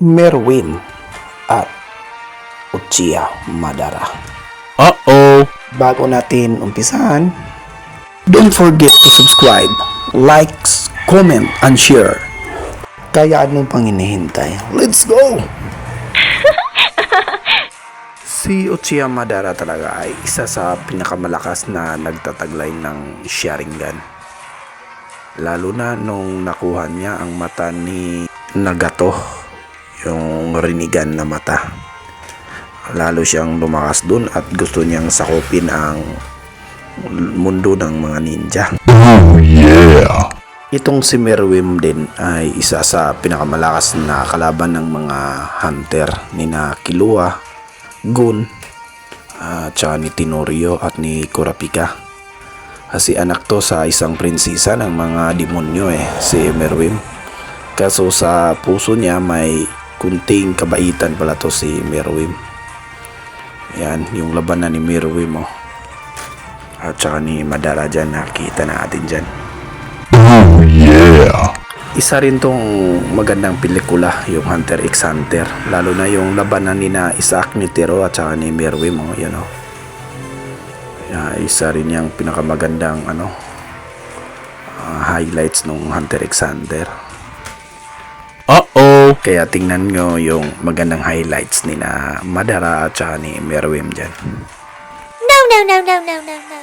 Merwin at Uchiha Madara. Uh-oh. Bago natin umpisahan, don't forget to subscribe, likes, comment, and share. Kaya anong pang hinihintay? Let's go! si Uchiha Madara talaga ay isa sa pinakamalakas na nagtataglay ng Sharingan. Lalo na nung nakuha niya ang mata ni Nagato, yung rinigan na mata lalo siyang lumakas dun at gusto niyang sakupin ang mundo ng mga ninja. Oh, yeah. Itong si Merwim din ay isa sa pinakamalakas na kalaban ng mga hunter ni na Killua, Gun, at saka ni Tenorio at ni Kurapika. Kasi anak to sa isang prinsesa ng mga demonyo eh, si Merwim. Kaso sa puso niya may kunting kabaitan pala to si Merwim. Yan, yung labanan ni Merwim mo. At saka ni Madara dyan, nakita natin dyan. Oh, yeah. Isa rin tong magandang pelikula, yung Hunter x Hunter. Lalo na yung labanan ni na Isaac Nitero at saka ni Merwim, oh, yan oh. Yeah, isa rin yung pinakamagandang ano, ah, highlights nung Hunter x Hunter. Kaya tingnan nyo yung magandang highlights ni na Madara at saka ni Merwim dyan. No, no, no, no, no, no, no.